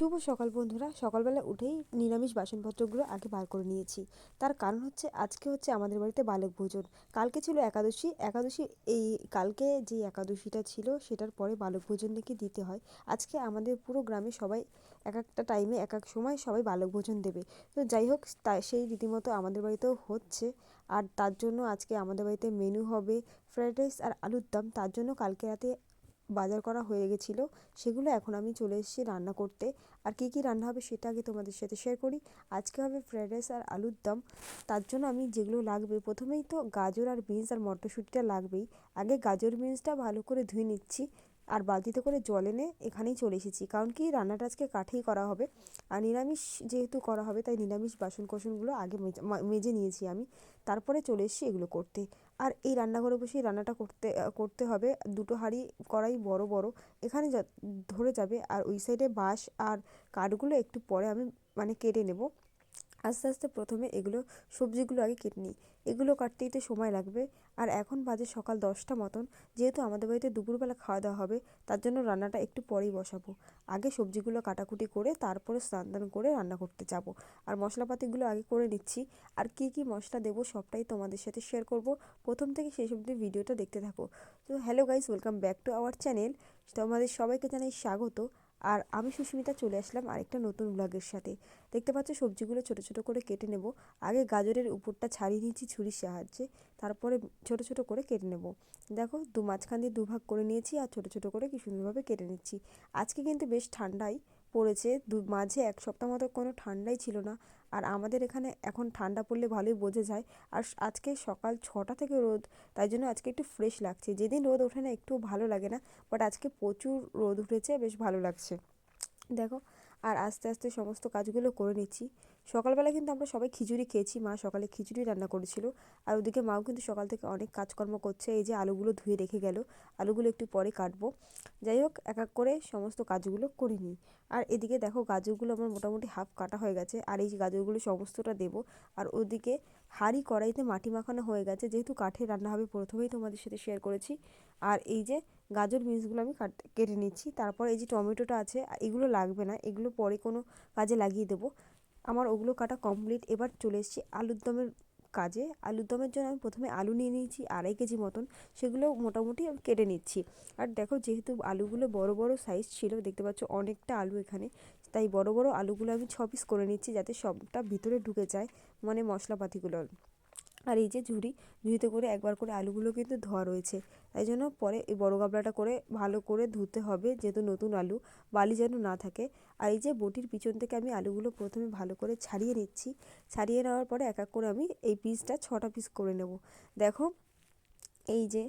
শুভ সকাল বন্ধুরা। সকালবেলা উঠেই নিরামিষ বাসনপত্রগুলো আগে বার করে নিয়েছি। তার কারণ হচ্ছে আজকে হচ্ছে আমাদের বাড়িতে বালক ভোজন। কালকে ছিল একাদশী। একাদশী এই কালকে যে একাদশীটা ছিল, সেটার পরে বালক ভোজন নাকি দিতে হয়। আজকে আমাদের পুরো গ্রামে সবাই এক একটা টাইমে এক এক সময় সবাই বালক ভোজন দেবে। তো যাই হোক, তা সেই রীতিমতো আমাদের বাড়িতেও হচ্ছে। আর তার জন্য আজকে আমাদের বাড়িতে মেনু হবে ফ্রায়েড রাইস আর আলুর দম। তার জন্য কালকে রাতে বাজার করা হয়ে গেছিল, সেগুলো এখন আমি চলে এসেছি রান্না করতে। আর কী কী রান্না হবে সেটা আগে তোমাদের সাথে শেয়ার করি। আজকে হবে ফ্রায়েড রাইস আর আলুর দম। তার জন্য আমি যেগুলো লাগবে, প্রথমেই তো গাজর আর বিনস আর মটরশুঁটিটা লাগবেই। আগে গাজর, বিনসটা ভালো করে ধুয়ে নিচ্ছি আর বালতিতে করে জল এনে এখানেই চলে এসেছি। কারণ কি রান্নাটা আজকে কাঠেই করা হবে। আর নিরামিষ যেহেতু করা হবে, তাই নিরামিষ বাসন কোসনগুলো আগে মেজে নিয়েছি আমি। তারপরে চলে এসেছি এগুলো করতে। আর এই রান্নাঘরে বসেই রান্নাটা করতে করতে হবে। দুটো হাঁড়ি কড়াই বড় বড়। এখানে ধরে যাবে। আর ওই সাইডে বাঁশ আর কাঠগুলো একটু পরে আমি মানে কেটে নেব। আস্তে আস্তে প্রথমে এগুলো, সবজিগুলো আগে কেটে নিই। এগুলো কাটতেই তো সময় লাগবে। আর এখন বাজে সকাল দশটা মতন। যেহেতু আমাদের বাড়িতে দুপুরবেলা খাওয়া দাওয়া হবে, তার জন্য রান্নাটা একটু পরেই বসাবো। আগে সবজিগুলো কাটাকুটি করে তারপরে স্নান দান করে রান্না করতে যাব। আর মশলাপাতিগুলো আগে করে নিচ্ছি। আর কি কি মশলা দেবো সবটাই তোমাদের সাথে শেয়ার করব। প্রথম থেকে শেষ অবধি ভিডিওটা দেখতে থাকো। তো hello guys welcome back to our channel তোমাদের সবাইকে জানাই স্বাগত। আর আমি সুস্মিতা চলে আসলাম আরেকটা নতুন ব্লগের সাথে। দেখতে পাচ্ছ, সবজিগুলো ছোট ছোট করে কেটে নেব। আগে গাজরের উপরটা ছাড়িয়ে নিয়েছি ছুরির সাহায্যে, তারপরে ছোট ছোট করে কেটে নেব। দেখো, দু মাঝখান দিয়ে দুভাগ করে নিয়েছি আর ছোট ছোট করে কি সুন্দরভাবে কেটে নিচ্ছি। আজকে কিন্তু বেশ ঠান্ডাই পড়েছে। দু মাঝে এক সপ্তাহ মতো কোনো ঠান্ডাই ছিল না। আর আমাদের এখানে এখন ঠান্ডা পড়লে ভালোই বোঝা যায়। আর আজকে সকাল ছটা থেকে রোদ, তাই জন্য আজকে একটু ফ্রেশ লাগছে। যেদিন রোদ ওঠে না একটু ভালো লাগে না বাট আজকে প্রচুর রোদ উঠেছে, বেশ ভালো লাগছে। দেখো আর আস্তে আস্তে সমস্ত কাজগুলো করে নিচ্ছি। সকালবেলা কিন্তু আমরা সবাই খিচুড়ি খেয়েছি, মা সকালে খিচুড়ি রান্না করেছিল। আর ওদিকে মাও কিন্তু সকাল থেকে অনেক কাজকর্ম করছে, এই যে আলুগুলো ধুয়ে রেখে গেল। আলুগুলো একটু পরে কাটবো। যাই হোক, এক এক করে সমস্ত কাজগুলো করে নিই। আর এদিকে দেখো গাজরগুলো আমার মোটামুটি হাফ কাটা হয়ে গেছে, আর এই গাজরগুলো সমস্তটা দেবো। আর ওদিকে হাঁড়ি কড়াইতে মাটি মাখানো হয়ে গেছে, যেহেতু কাঠে রান্না হবে, প্রথমেই তোমাদের সাথে শেয়ার করেছি। আর এই যে গাজর বিনসগুলো আমি কাট, কেটে নিচ্ছি। তারপর এই যে টমেটোটা আছে, এগুলো লাগবে না, এগুলো পরে কোনো কাজে লাগিয়ে দেবো। আমার ওগুলো কাটা কমপ্লিট এবার চলে এসেছি আলুর দমের কাজে। আলুর দমের জন্য আমি প্রথমে আলু নিয়ে নিয়েছি, আড়াই কেজি মতন। সেগুলো মোটামুটি আমি কেটে নিচ্ছি। আর দেখো যেহেতু আলুগুলো বড় বড় সাইজ ছিল, দেখতে পাচ্ছ অনেকটা আলু এখানে। তাই বড় বড় আলুগুলো আমি ছ পিস করে নিচ্ছি যাতে সবটা ভিতরে ঢুকে যায় মানে মশলাপাতিগুলো। আর এই যে ঝুড়ি, ঝুড়িতে করে একবার করে আলুগুলো কিন্তু ধোয়া রয়েছে। তাই জন্য পরে এই বড় গাবলাটা করে ভালো করে ধুতে হবে, যেহেতু নতুন আলু, বালি যেন না থাকে। আর এই যে বটির পিছন থেকে আমি আলুগুলো প্রথমে ভালো করে ছাড়িয়ে নিচ্ছি। ছাড়িয়ে নেওয়ার পরে এক এক করে আমি এই পিসটা ছটা পিস করে নেব। দেখো, এই যে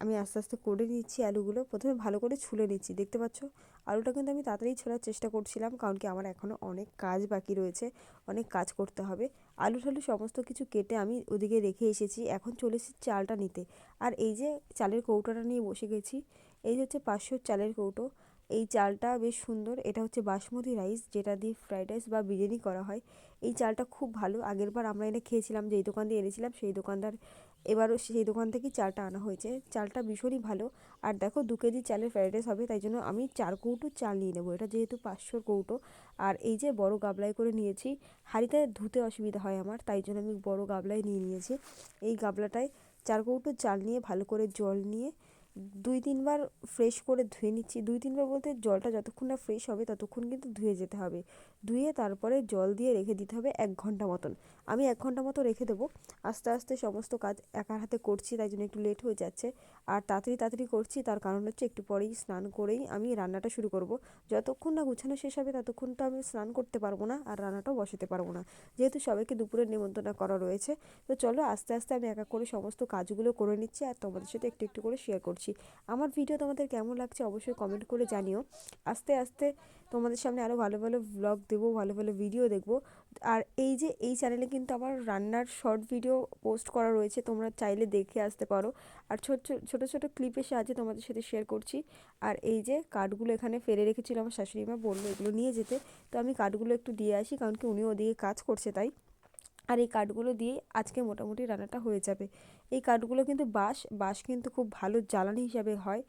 আমি আস্তে আস্তে করে নিচ্ছি আলুগুলো। প্রথমে ভালো করে ছুলে নিচ্ছি। দেখতে পাচ্ছ? আলুটা কিন্তু আমি তাড়াতাড়ি ছোলার চেষ্টা করছিলাম, কারণ কি আমার এখনও অনেক কাজ বাকি রয়েছে, অনেক কাজ করতে হবে। আলু ঠালু সমস্ত কিছু কেটে আমি ওদিকে রেখে এসেছি। এখন চলে এসেছি চালটা নিতে। আর এই যে চালের কৌটোটা নিয়ে বসে গেছি, এই যে হচ্ছে পাঁচশো চালের কৌটো। এই চালটা বেশ সুন্দর। এটা হচ্ছে বাসমতি রাইস, যেটা দিয়ে ফ্রাইড রাইস বা বিরিয়ানি করা হয়। এই চালটা খুব ভালো। আগের বার আমরা এনে খেয়েছিলাম, যেই দোকান দিয়ে এনেছিলাম, সেই দোকানদার এবারও সেই দোকান থেকেই চালটা আনা হয়েছে। চালটা ভীষণই ভালো। আর দেখো দু কেজি চালের ফ্রাইড রাইস হবে, তাই জন্য আমি চার কৌটো চাল নিয়ে নেব। এটা যেহেতু পাঁচশোর কৌটো। আর এই যে বড় গাবলায় করে নিয়েছি, হাঁড়িতে ধুতে অসুবিধা হয় আমার, তাই জন্য আমি বড় গাবলায় নিয়ে নিয়েছি। এই গাবলাটায় চার কৌটো চাল নিয়ে ভালো করে জল নিয়ে দুই তিনবার ফ্রেশ করে ধুয়ে নিচ্ছি। দুই তিনবার বলতে জলটা যতক্ষণ না ফ্রেশ হবে, ততক্ষণ কিন্তু ধুয়ে যেতে হবে। ধুয়ে তারপরে জল দিয়ে রেখে দিতে হবে এক ঘণ্টা মতন। আমি এক ঘণ্টা মতো রেখে দেবো। আস্তে আস্তে সমস্ত কাজ একার হাতে করছি, তাই জন্য একটু লেট হয়ে যাচ্ছে। আর তাড়াতাড়ি তাড়াতাড়ি করছি, তার কারণ হচ্ছে একটু পরেই স্নান করেই আমি রান্নাটা শুরু করব। যতক্ষণ না গুছানো শেষ হবে, ততক্ষণ তো আমি স্নান করতে পারব না আর রান্নাটাও বসাতে পারব না। যেহেতু সবাইকে দুপুরের নিমন্ত্রণ করা রয়েছে, তো চলো আস্তে আস্তে আমি এক করে সমস্ত কাজগুলো করে নিচ্ছি আর তোমাদের সাথে একটু একটু করে শেয়ার করছি। আমার ভিডিও তোমাদের কেমন লাগছে অবশ্যই কমেন্ট করে জানিও। আস্তে আস্তে তোমাদের সামনে আরও ভালো ভালো ব্লগ দেবো, ভালো ভালো ভিডিও দেখব। আর এই যে, এই চ্যানেলে কিন্তু আমার রান্নার শর্ট ভিডিও পোস্ট করা রয়েছে, তোমরা চাইলে দেখে আসতে পারো। আর ছোট, ছোটো ছোটো ক্লিপের সাহায্যে তোমাদের সাথে শেয়ার করছি। আর এই যে কার্ডগুলো এখানে ফেলে রেখেছিল আমার শাশুড়ি মা, বলল এগুলো নিয়ে যেতে। তো আমি কার্ডগুলো একটু দিয়ে আসি, কারণ কি উনি ওদিকে কাজ করছে তাই। আর এই কাঠগুলো দিয়ে আজকে মোটামুটি রান্নাটা হয়ে যাবে। এই কাঠগুলো কিন্তু বাঁশ বাঁশ কিন্তু খুব ভালো জ্বালানি হিসাবে হয়,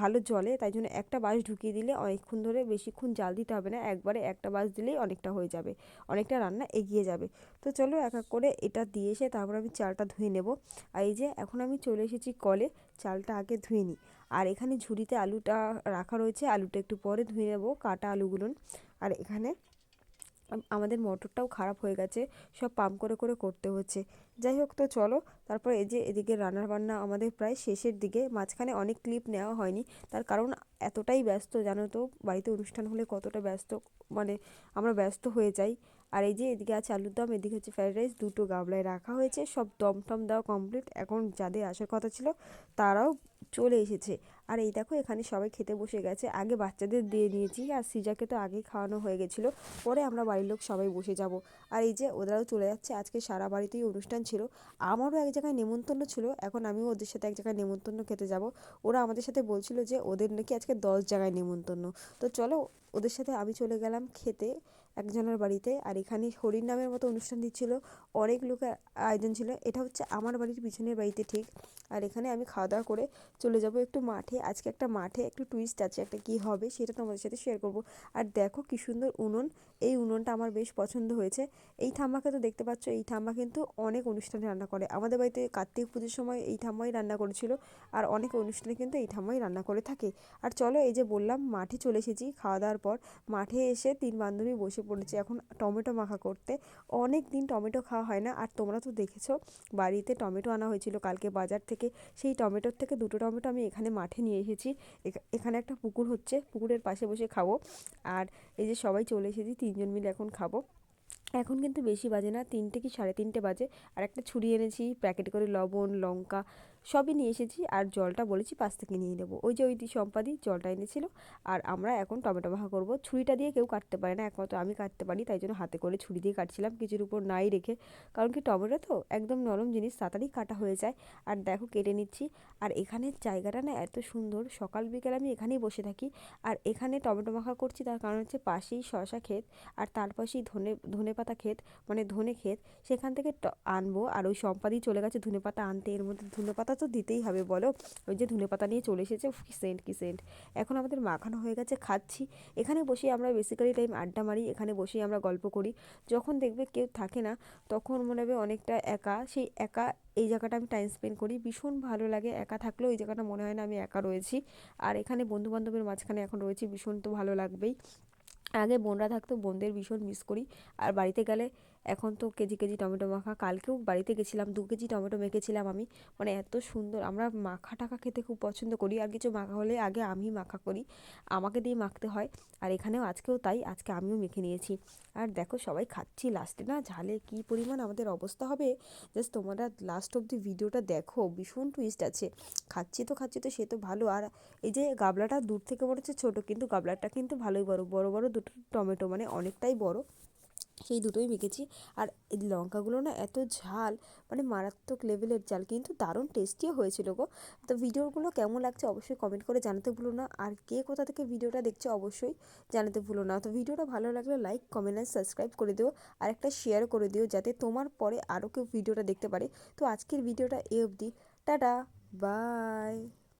ভালো জ্বলে, তাই জন্য একটা বাঁশ ঢুকিয়ে দিলে অনেকক্ষণ ধরে বেশিক্ষণ জাল দিতে হবে না, একবারে একটা বাঁশ দিলেই অনেকটা হয়ে যাবে, অনেকটা রান্না এগিয়ে যাবে। তো চলো এক এক করে এটা দিয়ে এসে তারপর আমি চালটা ধুয়ে নেব। আর এই যে এখন আমি চলে এসেছি কলে, চালটা আগে ধুয়ে নিই। আর এখানে ঝুড়িতে আলুটা রাখা রয়েছে, আলুটা একটু পরে ধুয়ে নেব, কাটা আলুগুলো। আর এখানে আমাদের মোটরটাও খারাপ হয়ে গেছে, সব পাম্প করে করে করতে হচ্ছে। যাই হোক তো চলো, তারপর এই যে এদিকে রান্নার বান্না আমাদের প্রায় শেষের দিকে, মাঝখানে অনেক ক্লিপ নেওয়া হয়নি। তার কারণ এতটাই ব্যস্ত, জানো তো, বাড়িতে অনুষ্ঠান হলে কতটা ব্যস্ত মানে আমরা ব্যস্ত হয়ে যাই। আর এই যে এদিকে আছে আলুর দম, এদিকে হচ্ছে ফ্রাইড রাইস দুটো গামলায় রাখা হয়েছে। সব দম টম দেওয়া কমপ্লিট এখন যাদের আসার কথা ছিল, তারাও চলে এসেছে। আর এই দেখো, এখানে সবাই খেতে বসে গেছে। আগে বাচ্চাদের দিয়ে নিয়েছি, আর সিজাকে তো আগেই খাওয়ানো হয়ে গেছিল। পরে আমরা বাড়ির লোক সবাই বসে যাব। আর এই যে ওরাও চলে যাচ্ছে। আজকে সারা বাড়িতেই অনুষ্ঠান ছিল। আমারও এক জায়গায় নেমন্তন্ন ছিল। এখন আমিও ওদের সাথে এক জায়গায় নেমন্তন্ন খেতে যাব। ওরা আমাদের সাথে বলছিল যে, ওদের নাকি আজকে দশ জায়গায় নেমন্তন্ন। তো চলো, ওদের সাথে আমি চলে গেলাম খেতে। একজনের বাড়িতে আর এখানে হরির নামের মতো অনুষ্ঠান দিচ্ছিল। অনেক লোকের আয়োজন ছিল। এটা হচ্ছে আমার বাড়ির পিছনের বাড়িতে ঠিক। আর এখানে আমি খাওয়া দাওয়া করে চলে যাব একটু মাঠে। আজকে একটা মাঠে একটু টুইস্ট আছে, একটা কী হবে সেটা তোমাদের সাথে শেয়ার করব। আর দেখো কী সুন্দর উনুন। এই উনুনটা আমার বেশ পছন্দ হয়েছে। এই ঠাম্মাকে তো দেখতে পাচ্ছ, এই ঠাম্মা কিন্তু অনেক অনুষ্ঠানে রান্না করে। আমাদের বাড়িতে কার্তিক পুজোর সময় এই ঠাম্মাই রান্না করেছিল আর অনেক অনুষ্ঠানে কিন্তু এই ঠাম্মাই রান্না করে থাকে। আর চলো এই যে বললাম, মাঠে চলে এসেছি খাওয়া দাওয়ার পর। মাঠে এসে তিন বান্ধবী বসে পড়েছে এখন টমেটো মাখা করতে। অনেক দিন টমেটো খাওয়া হয় না, আর তোমরা তো দেখেছ, বাড়িতে টমেটো আনা হয়েছিল কালকে বাজার থেকে। সেই টমেটোর থেকে দুটো টমেটো আমি এখানে মাঠে নিয়ে এসেছি। এখানে একটা পুকুর হচ্ছে, পুকুরের পাশে বসে খাব। আর এই যে সবাই চলে এসেছি, তিনজন মিলে এখন খাব। এখন কিন্তু বেশি বাজে না, তিনটে কি সাড়ে তিনটে বাজে। আর একটা ছুরি এনেছি, প্যাকেট করে লবণ, লঙ্কা সবই নিয়ে এসেছি আর জলটা বলেছি পাশ থেকে নিয়ে নেব। ওই যে ওই সম্পাদি জলটা এনেছিল আর আমরা এখন টমেটো মাখা করব। ছুরিটা দিয়ে কেউ কাটতে পারে না, একমাত্র আমি কাটতে পারি তাই জন্য হাতে করে ছুরি দিয়ে কাটছিলাম। কিছুর উপর নাই রেখে, কারণ কি টমেটো তো একদম নরম জিনিস, তাড়াতাড়ি কাটা হয়ে যায়। আর দেখো কেটে নিচ্ছি। আর এখানের জায়গাটা না এত সুন্দর, সকাল বিকেল আমি এখানেই বসে থাকি। আর এখানে টমেটো মাখা করছি, তার কারণ হচ্ছে পাশেই শশা ক্ষেত আর তার পাশেই ধনে ধনে পাতা ক্ষেত মানে ধনে ক্ষেত। সেখান থেকে আনব। আর ওই সম্পাদি চলে গেছে ধনে পাতা আনতে, এর মধ্যে ধনে পাতা পাতা তো দিতেই হবে, বলো। ওই যে ধনে পাতা নিয়ে চলে এসেছে কি সেন্ট কি সেন্ট এখন আমাদের মাখানো হয়ে গেছে, খাচ্ছি। এখানে বসে আমরা বেসিক্যালি টাইম আড্ডা মারি, এখানে বসেই আমরা গল্প করি। যখন দেখবে কেউ থাকে না, তখন মনে হবে অনেকটা একা। সেই একা, এই জায়গাটা আমি টাইম স্পেন্ড করি, ভীষণ ভালো লাগে একা থাকলেও, এই জায়গাটা মনে হয় না আমি একা রয়েছি। আর এখানে বন্ধুবান্ধবের মাঝখানে এখন রয়েছি, ভীষণ তো ভালো লাগবেই। আগে বোনরা থাকতো, বোনদের ভীষণ মিস করি। আর বাড়িতে গেলে এখন তো কেজি কেজি টমেটো মাখা। কালকেও বাড়িতে গেছিলাম, দু কেজি টমেটো মেখেছিলাম আমি। মানে এত সুন্দর, আমরা মাখা টাখা খেতে খুব পছন্দ করি। আর কিছু মাখা হলে আগে আমি মাখা করি, আমাকে দিয়ে মাখতে হয়। আর এখানেও আজকেও তাই, আজকে আমিও মেখে নিয়েছি। আর দেখো সবাই খাচ্ছি লাস্টে না, ঝালে কী পরিমাণ আমাদের অবস্থা হবে। জাস্ট তোমরা লাস্ট অব দি ভিডিওটা দেখো, ভীষণ টুইস্ট আছে। খাচ্ছি তো খাচ্ছি তো সে তো ভালো। আর এই যে গাবলাটা দূর থেকে মনে হচ্ছে ছোটো, কিন্তু গাবলাটা কিন্তু ভালোই বড়। বড় বড় দুটো টমেটো মানে অনেকটাই বড়। সেই দুটোই মেখেছি। আর লঙ্কাগুলো না এত ঝাল মানে মারাত্মক লেভেলের ঝাল, কিন্তু দারুণ টেস্টিও হয়েছিল গো। তো ভিডিওগুলো কেমন লাগছে অবশ্যই কমেন্ট করে জানাতে ভুলো না। আর কে কোথা থেকে ভিডিওটা দেখছে অবশ্যই জানাতে ভুলো না। তো ভিডিওটা ভালো লাগলে লাইক কমেন্ট আর সাবস্ক্রাইব করে দিও। আর একটা শেয়ার করে দিও যাতে তোমার পরে আরও কেউ ভিডিওটা দেখতে পারে। তো আজকের ভিডিওটা এ অবধি। Tata bye